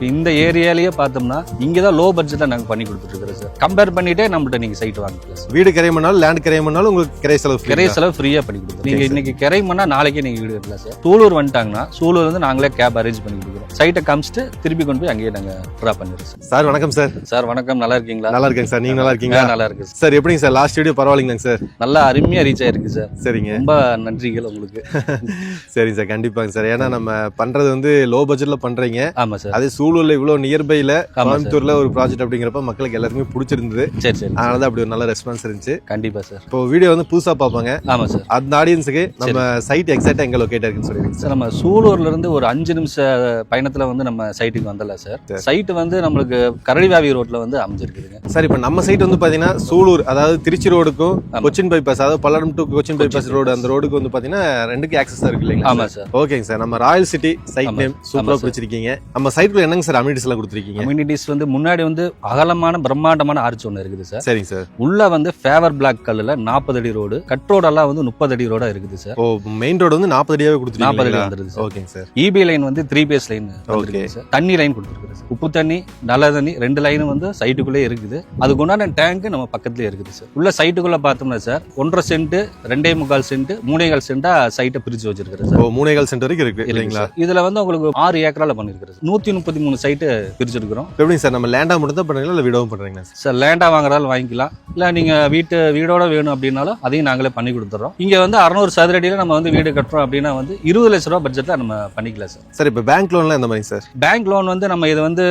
இந்த ஏரியாலயே பார்த்தோம்னா இங்க தான் லோ பட்ஜெட்ல நாங்க பண்ணி கொடுத்துட்டு இருக்கிறோம் சார் கம்பேர் பண்ணிட்டே நம்மகிட்ட நீங்க சைட் வாங்கிக்கலாம் சார் வீடு கிரை பண்ணாலும் லேண்ட் கிரை பண்ணாலும் உங்களுக்கு கிரை செலவு கிரை. செலவு ஃப்ரீயா பண்ணி கொடுத்துருவோம் நீங்க sir. இன்னைக்கு கிரை பண்ணா நாளைக்கே நீங்க வீடு கட்டலாம் சார் சூலூர் வந்துட்டாங்கன்னா சூலூர் வந்து நாங்களே கேப் அரேஞ்ச் பண்ணி கொடுக்குறோம். சைட்டை காமிச்சிட்டு திருப்பி கொண்டு போய் அங்கேயே நாங்க ட்ரா பண்ணிடுறோம் சார் சார் வணக்கம் சார் சார் வணக்கம். நல்லா இருக்கீங்களா? நல்லா இருக்கேங்க சார் நீங்க நல்லா இருக்கீங்களா? நல்லா இருக்கு சார். சார் எப்படிங்க சார் லாஸ்ட் வீடியோ பரவாயில்லைங்க சார் நல்லா அருமையா ரீச் ஆயிருக்கு சார் சரிங்க. ரொம்ப நன்றிகள் உங்களுக்கு. சரிங்க சார் கண்டிப்பாங்க சார் ஏன்னா நம்ம பண்றது வந்து லோ பட்ஜெட்ல பண்றீங்க. ஆமா சார் அதே நியர்பைல ஆமா சார். கோயம்புத்தூர்ல ஒரு ப்ராஜெக்ட் அப்படிங்கிறப்ப மக்களுக்கு எல்லாருக்குமே பிடிச்சிருந்தது. சரி சரி அதனால தான் அப்படி ஒரு நல்ல ரெஸ்பான்ஸ் இருந்துச்சு. கண்டிப்பா சார். இப்போ வீடியோ வந்து புதுசா பார்ப்பாங்க. ஆமா சார். அந்த ஆடியன்ஸுக்கு நம்ம சைட் எக்ஸாக்டா எங்க லொகேட் இருக்குன்னு சொல்லிருங்க சார் நம்ம சூலூர்ல இருந்து ஒரு அஞ்சு நிமிஷ பயணத்துல வந்து நம்ம சைட்டுக்கு வந்தல சார். சரி. சைட் வந்து நம்மளுக்கு கரடிவாவி ரோட்ல வந்து அமைஞ்சிருக்குதுங்க. சார் இப்போ நம்ம சைட் வந்து பாத்தீங்கன்னா சூலூர் அதாவது திருச்சி ரோடுக்கும். கொச்சின் பைபாஸ் அதாவது Palladam to Cochin bypass road அந்த ரோடுக்கு வந்து பாத்தீங்கன்னா ரெண்டுக்கு ஆக்சஸ் இருக்கு இல்லைங்களா ஆமா சார்? ஓகேங்க சார். நம்ம ராயல் சிட்டி சைட். நேம் ஆமா சூப்பரா சார். பிடிச்சிருக்கீங்க. நம்ம சைட்ல என்னங்க சார் அமினிட்டிஸ் எல்லாம் கொடுத்துருக்கீங்க? கம்யூனிட்டிஸ் வந்து முன்னாடி வந்து அகலமான பிரம்மாண்டமான ஆர்ச் ஒன்று இருக்குது சார். சரிங்க சார். உள்ள வந்து ஃபேவர் பிளாக் கல்லுல நாற்பது அடி ரோடு கட் ரோடெல்லாம் வந்து முப்பது அடி ரோடா இருக்குது சார். ஓ மெயின் ரோடு வந்து நாற்பது அடியாவே நாற்பது அடி வந்துருது ஓகேங்க சார். இபி லைன் வந்து த்ரீ பேஸ் லைன். சார். தண்ணி லைன் கொடுத்துருக்கு சார். உப்பு தண்ணி நல்ல தண்ணி ரெண்டு லைனும் வந்து சைட்டுக்குள்ளே இருக்குது. அதுக்கு உண்டான டேங்க் நம்ம பக்கத்துலயே இருக்குது சார். உள்ள சைட்டுக்குள்ள பார்த்தோம்னா சார் ஒன்றரை சென்ட் ரெண்டே முக்கால் சென்ட் மூணே கால் சென்டா சைட்டை பிரிச்சு வச்சிருக்கிறேன் சார். மூணேகால் சென்ட் வரைக்கும் இருக்கு இல்லைங்களா? இதுல வந்து உங்களுக்கு ஆறு ஏக்கரால பண்ணிருக்கிறது நூத்தி முப்பத்தி மூணு சைட்டு பிரிச்சிருக்கிறோம். எப்படிங்க சார் நம்ம லேண்டா மட்டும் தான் பண்றீங்களா இல்ல விடவும் பண்றீங்களா சார்? சார் லேண்டா வாங்குறாலும் வாங்கிக்கலாம். இல்ல நீங்க வீட்டு வீடோட வேணும் அப்படின்னாலும் அதையும் நாங்களே பண்ணி கொடுத்துறோம். இங்க வந்து அறுநூறு சதுர அடியில நம்ம வந்து வீடு கட்டுறோம் அப்படின்னா வந்து இருபது லட்ச ரூபா பட்ஜெட்ல நம்ம பண்ணிக்கலாம் சார். சார் இப்போ பேங்க் லோன்லாம் எந்த மாதிரி சார்? பேங்க் லோன் வந்து நம்ம இதை வந்து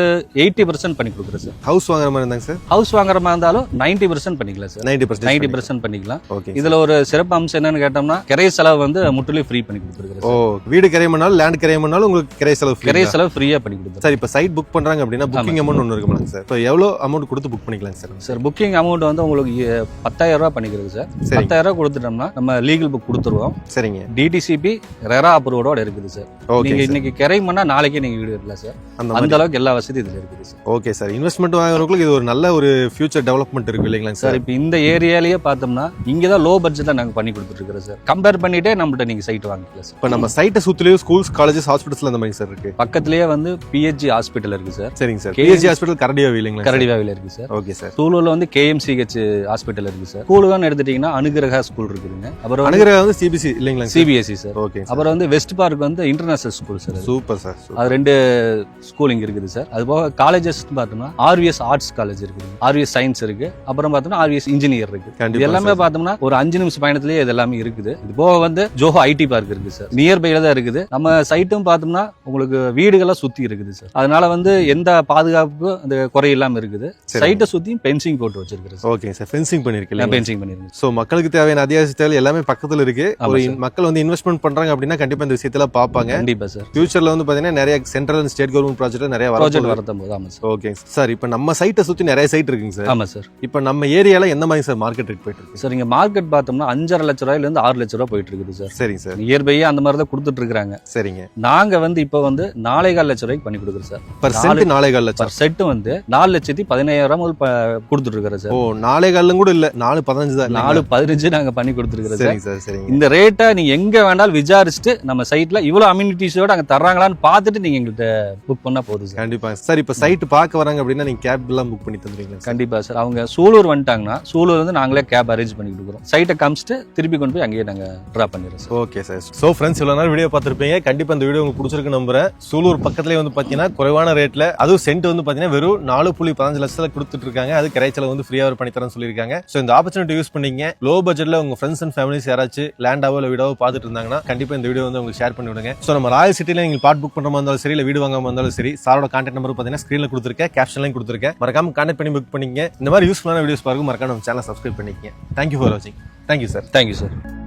எயிட்டி பர்சன்ட் பண்ணி கொடுக்குறோம் சார். ஹவுஸ் வாங்குற மாதிரி இருந்தாங்க சார்? ஹவுஸ் வாங்குற மாதிரி இருந்தாலும் நைன்டி பர்சன்ட் பண்ணிக்கலாம் sir. Ninety percent ninety percent பண்ணிக்கலாம். ஓகே இதுல ஒரு சிறப்பு அம்சம் என்னன்னு கேட்டோம்னா கிரை செலவு வந்து முற்றிலும் ஃப்ரீ பண்ணி கொடுத்துருக்கோம் ஓ வீடு கிரை பண்ணாலும் லேண்ட் கிரை பண்ணாலும் உங்களுக்கு கிரை செலவு கிரை. செலவு ஃப்ரீயா பண்ணி கொடுத்துருக்கோம் சார் இப்போ சைட் புக் பண்றாங்க அப்படின்னா புக்கிங் அமௌண்ட் ஒன்று இருக்குமாங்க சார். இப்போ எவ்வளோ அமௌண்ட் கொடுத்து புக் பண்ணிக்கலாங்க சார்? சார் புக்கிங் அமௌண்ட் வந்து உங்களுக்கு பத்தாயிரம் ரூபாய் பண்ணிக்கிறது சார். பத்தாயிரம் ரூபாய் கொடுத்துட்டோம்னா நம்ம லீகல் புக் கொடுத்துருவோம். சரிங்க. டிடிசிபி ரெரா அப்ரூவோட இருக்குது சார். நீங்க இன்னைக்கு கிரை பண்ணா நாளைக்கே நீங்க வீடு எடுக்கலாம் சார். அந்த அந்த அளவுக்கு எல்லா வசதி இதுல இருக்குது சார். Okay sir. இன்வெஸ்ட்மெண்ட் வாங்குறவங்களுக்கு இது ஒரு நல்ல ஒரு ஃபியூச்சர் டெவலப்மெண்ட் இருக்கு இல்லைங்களா சார் இப்போ இந்த ஏரியாலயே பார்த்தோம்னா இங்க தான் லோ பட்ஜெட்ல நாங்க பண்ணி கொடுத்துட்டு இருக்கிறோம் சார். கம்பேர் பண்ணிட்டே நம்மகிட்ட நீங்க சைட் வாங்கிக்கலாம் சார். இப்போ நம்ம சைட்டை சுத்திலேயும் ஸ்கூல்ஸ் காலேஜஸ் ஹாஸ்பிட்டல்ஸ் அந்த மாதிரி சார் இருக்கு. பக்கத்துலயே வந்து பிஹெச்சி ஹாஸ்பிட்டல் இருக்கு சார் சரிங்க சார் பிஎஸ்சி ஹாஸ்பிட்டல் கரடியாவே இல்லைங்களா கரடிவாவில இருக்கு சார் ஓகே சார் சூலூர்ல வந்து கேஎம்சிஹெச் ஹாஸ்பிட்டல் இருக்கு சார் ஸ்கூலுன்னு எடுத்துட்டீங்கன்னா அனுகிரகா ஸ்கூல் இருக்குதுங்க. அப்புறம் அணுகிற வந்து சிபிசி இல்லைங்களா சிபிஎஸ்சி சார் ஓகே அப்புறம் வந்து வெஸ்ட் பார்க் வந்து international school sir. Super sir அது ரெண்டு ஸ்கூல் இங்க இருக்குது சார் அது போக காலேஜஸ் பார்த்தோம்னா ஆர்விஎஸ் ஆர்ட்ஸ் காலேஜ் இருக்குது. ஆர்விஎஸ் சயின்ஸ் இருக்கு. அப்புறம் பார்த்தோம்னா ஆர்விஎஸ் இன்ஜினியர் இருக்கு. எல்லாமே. பார்த்தோம்னா ஒரு அஞ்சு நிமிஷம் பயணத்திலேயே இது எல்லாமே இருக்குது. இது போக வந்து ஜோஹோ ஐடி பார்க் இருக்கு சார் நியர்பைல தான் இருக்குது. நம்ம சைட்டும் பார்த்தோம்னா உங்களுக்கு வீடுகள்லாம் சுத்தி இருக்குது சார் அதனால வந்து எந்த பாதுகாப்பு அந்த குறை இல்லாம இருக்குது. சைட்டை சுத்தியும் பென்சிங் போட்டு வச்சிருக்கிறது சார். Okay sir. ஃபென்சிங் பண்ணிருக்கீங்க. பென்சிங் பண்ணிருங்க ஸோ மக்களுக்கு தேவையான அத்தியாவசிய தேவை எல்லாமே பக்கத்துல இருக்கு. ஆமா ஒரு. மக்கள் வந்து இன்வெஸ்ட்மெண்ட் பண்றாங்க அப்படின்னா கண்டிப்பா இந்த விஷயத்துல பார்ப்பாங்க. கண்டிப்பா சார். ஃபியூச்சர்ல வந்து பாத்தீங்கன்னா நிறைய central and state government project நிறைய ப்ராஜெக்ட் வர வரதும் போது ஆமா சார். Okay sir. இப்போ நம்ம சைட்டை சுத்தி நிறைய சைட் இருக்குங்க சார். ஆமா சார். இப்போ நம்ம ஏரியால எந்த மாதிரி சார் மார்க்கெட் ரேட் போயிட்டு இருக்கு? சார் இங்க மார்க்கெட் பார்த்தோம்னா அஞ்சரை லட்ச ரூபாயில இருந்து ஆறு லட்ச ரூபாய் போயிட்டு இருக்குது சார். சரிங்க சார். நியர்பையே அந்த மாதிரி தான் கொடுத்துட்டு இருக்காங்க சரிங்க. நாங்க வந்து இப்போ வந்து நாலே கால் லட்ச ரூபாய்க்கு பண்ணி கொடுக்குறோம் சார். பர் சென்ட் நாலே கால் லட்சம் செட்டு வந்து நாலு லட்சத்தி பதினாயிரம் கொடுத்துட்டு இருக்கிறோம் சார். ஓ நாலே காலும் கூட இல்ல. நாலு பதினஞ்சு தான் நாலு பதினஞ்சு நாங்க பண்ணி கொடுத்துருக்கிறோம் சார். சார் சரிங்க. இந்த ரேட்டை நீங்க எங்க வேணாலும் விசாரிச்சுட்டு நம்ம சைட்ல இவ்வளவு அம்யூனிட்டிஸோட அங்க தர்றாங்களான்னு பார்த்துட்டு நீங்க எங்கள்கிட்ட புக் பண்ணா போதும் சார். கண்டிப்பா. சார் இப்போ சைட் பார்க்க வராங்க அப்படின்னா நீங்க கேப் எல்லாம் புக் பண்ணி தந்துருவீங்க சார்? கண்டிப்பா சார். அவங்க சூலூர் வந்துட்டாங்கன்னா சூலூர் வந்து நாங்களே கேப் அரேஞ்ச் பண்ணி கொடுக்குறோம். சைட்டை காமிச்சிட்டு திருப்பி கொண்டு போய் அங்கேயே நாங்க ட்ரா பண்ணிடுறோம் sir. Okay sir so friends இவ்வளோ நாள் வீடியோ பார்த்துருப்பீங்க. கண்டிப்பா இந்த வீடியோ உங்களுக்கு பிடிச்சிருக்கு நம்புறேன். சூலூர் பக்கத்துலேயே வந்து பார்த்தீங்கன்னா குறைவான ரேட்ல அதுவும் சென்ட் வந்து பார்த்தீங்கன்னா வெறும் நாலு புள்ளி பதினஞ்சு லட்சத்துல கொடுத்துட்டு இருக்காங்க அது கிரைச்சல வந்து ஃப்ரீயாக பண்ணி தரேன்னு சொல்லியிருக்காங்க. ஸோ இந்த ஆப்பர்ச்சுனிட்டி யூஸ் பண்ணீங்க. லோ பட்ஜெட்ல உங்க ஃப்ரெண்ட்ஸ் அண்ட் ஃபேமிலிஸ் யாராச்சும் லேண்டாவோ இல்லை வீடாவோ பார்த்துட்டு இருந்தாங்கன்னா கண்டிப்பா இந்த வீடியோ வந்து உங்களுக்கு ஷேர் பண்ணி விடுங்க ஸோ நம்ம ராயல் சிட்டில நீங்கள் பாட் புக் பண்ற மாதிரி இருந்தாலும் சரி இல்லை வீடு வாங்காமல் இருந்தாலும் சரி சாரோட கான்டாக்ட் நம்பர் பார்த்தீங்கன்னா ஸ்க்ரீனில் கொடுத்துருக்கேன் கேப்ஷன்லையும் கொடுத்துருக்கேன். மறக்காம கான்டாக்ட் பண்ணி புக் பண்ணிங்க இந்த மாதிரி யூஸ்ஃபுல்லான வீடியோஸ் பாருங்க. மறக்காம நம்ம சேனல் சப்ஸ்கிரைப் பண்ணிக்கங்க. தேங்க்யூ ஃபார் வாட்சிங் thank you sir thank you sir